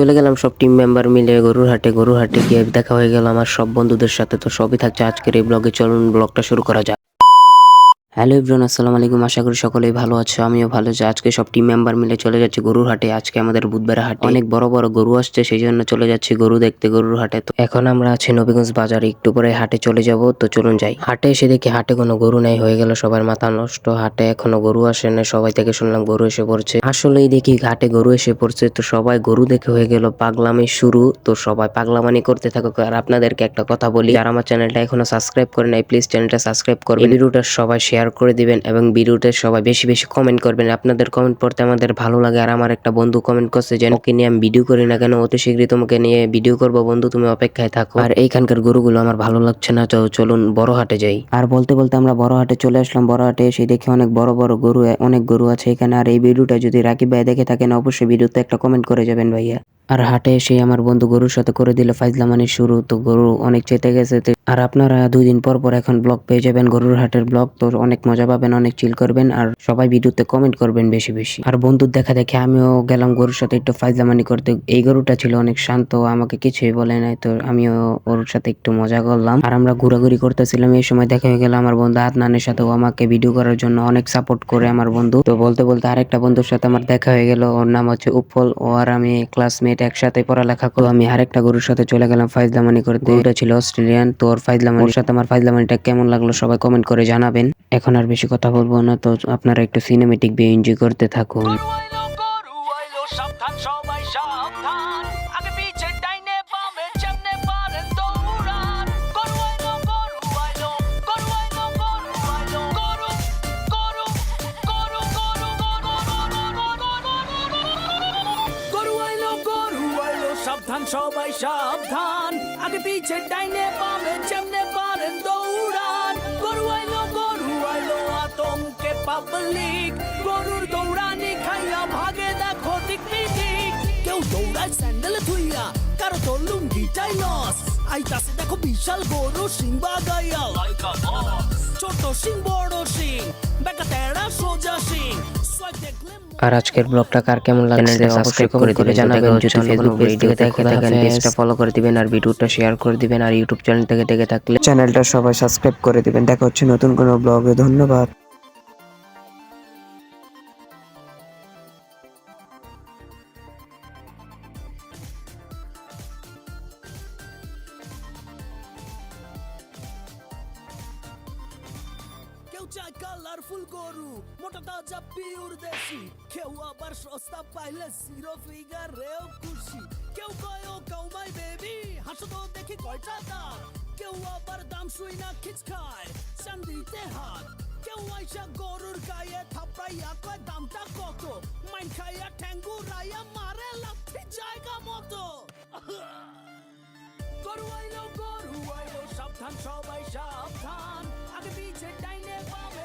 চলে গেলাম, সব টিম মেম্বার মিলে গরুর হাটে গরুর হাটে গিয়ে দেখা হয়ে গেল। আমার সব বন্ধুদের সাথে তো সবই থাকছে। আজকের এই ব্লগে চলুন ব্লগটা শুরু করা যাক। হ্যালো ইব্রান আসসালামু আলাইকুম। আশা করি সকলেই ভালো আছো, আমিও ভালো আছি। আজকে সব টিম মেম্বার মিলে চলে যাচ্ছি গরুর হাটে। আজকে আমাদের বুধবার হাটে। অনেক বড় বড় গরু আসছে, সেই জন্য চলে যাচ্ছি গরু দেখতে গরুর হাটে। তো এখন আমরা আছি নবীগঞ্জ বাজারে, একটু পরে হাটে চলে যাব। তো চলুন যাই। হাটে এসে দেখি হাটে কোনো গরু নাই, হয়ে গেল সবার মাথা নষ্ট। হাটে এখনও গরু আসে না সবাই থেকে শুনলাম গরু এসে পড়ছে। আসলেই দেখি ঘাটে গরু এসে পড়ছে, তো সবাই গরু দেখে হয়ে গেল পাগলামি শুরু। তো সবাই পাগলামানি করতে থাকুক। আর আপনাদেরকে একটা কথা বলি আর আমার চ্যানেলটা এখনও সাবস্ক্রাইব করে নাই প্লিজ চ্যানেলটা সাবস্ক্রাইব করবেন। ভিডিওটা সবাই শেয়ার করে দিবেন এবং ভিডিওতে সবাই বেশি বেশি কমেন্ট করবেন। আপনাদের কমেন্ট পড়তে আমাদের ভালো লাগে। আর আমার একটা বন্ধু কমেন্ট করছে যে ওকে নিয়ে আমি ভিডিও করি না কেন? অতি শীঘ্রই তোমাকে নিয়ে ভিডিও করব বন্ধু, তুমি অপেক্ষায় থাকো। আর এইখানকার গরুগুলো আমার ভালো লাগছে না চলুন বড় হাটে যাই। আর বলতে বলতে আমরা বড় হাটে চলে আসলাম। বড় হাটে এসে দেখি অনেক বড় বড় গরু, অনেক গরু আছে এখানে। আর এই ভিডিওটা যদি রাকিব ভাই দেখে থাকেন, অবশ্যই ভিডিওতে একটা কমেন্ট করে যাবেন ভাইয়া। আর হাটে এসে আমার বন্ধু গরুর সাথে করে দিল ফাইজলামানি শুরু। তো গরু অনেক চেতে গেছে। আর আপনারা দুই দিন পর পর এখন ব্লগ পেয়ে যাবেন গরুর হাটের ব্লগ। তো অনেক মজা পাবেন, অনেক চিল করবেন আর সবাই ভিডিওতে কমেন্ট করবেন বেশি বেশি। আর বন্ধুর দেখা দেখে আমিও গেলাম গরুর সাথে একটু ফাইজলামানি করতে। এই গরুটা ছিল অনেক শান্ত, আমাকে কিছুই বলে নাই। তো আমিও ওর সাথে একটু মজা করলাম। আর আমরা ঘোরাঘুরি করতেছিলাম, এই সময় দেখা হয়ে গেল আমার বন্ধু আদনানের সাথে আমাকে ভিডিও করার জন্য অনেক সাপোর্ট করে আমার বন্ধু। তো বলতে বলতে আরেকটা বন্ধুর সাথে আমার দেখা হয়ে গেল। ওর নাম হচ্ছে উৎপল। ও আর আমি ক্লাসমেট একসাথে পড়ালেখা করো আমি আরেকটা গরুর সাথে চলে গেলাম ফাইজলামানি করতে। ওটা ছিল অস্ট্রেলিয়ান, তো ওর ফাইজলামানির সাথে আমার ফাইজলামানিটা কেমন লাগল সবাই কমেন্ট করে জানাবেন। এখন আর বেশি কথা বলব না, তো আপনারা একটু সিনেমেটিক ভিউ এনজয় করতে থাকুন। সাবধান সবাই সাবধান। আগে পিছে ডাইনে বামে যেমনে পারেন দৌড়ান। গরু আইলো গরু আইলো আতঙ্কে পাবলিক গরুর দৌড়ানি খাইয়া ভাগে দেখো দিক বিদিক কেউ দৌড়ায় স্যান্ডেল থুইয়া কারও তো লুঙ্গিটাই লস। আইতাছে দেখো বিশাল গরু সিং বাগাইয়া। ছোট সিং বড় সিং বেকা তেড়া সোজা সিং আর আজকের ব্লগটা কার কেমন লাগছে সাবস্ক্রাইব করে দিবেন। জানাবেন। যদি ফেসবুক পেজ থেকে দেখে থাকেন পেজটা ফলো করে দিবেন আর ভিডিওটা শেয়ার করে দিবেন। আর ইউটিউব চ্যানেল থেকে দেখে থাকলে চ্যানেলটা সবাই সাবস্ক্রাইব করে দিবেন। দেখা হচ্ছে নতুন কোনো ব্লগে ধন্যবাদ। চায় কালারফুল গরু, মোটা তাজা পিওর দেশি। কেউ আবার সস্তা পাইলে জিরো ফিগার রেও খুশি। কেউ কয়, ও কাউমাই বেবি হাসো তো দেখি কয়টা দাঁত কেউ আবার দাম শুই না খিচ খায়, চান্দিতে হাত। কেউ আইসা গরুর গায়ে থাপড়াইয়া কয়, দামটা কত? মাইন খাইয়া ঠ্যাঙ্গু রাইয়া মারে লাথি জায়গা মতো। গরু আইলো গরু আইলো, সাবধান, সবাই সাবধান। আগে পিছে ডাইনে পাবে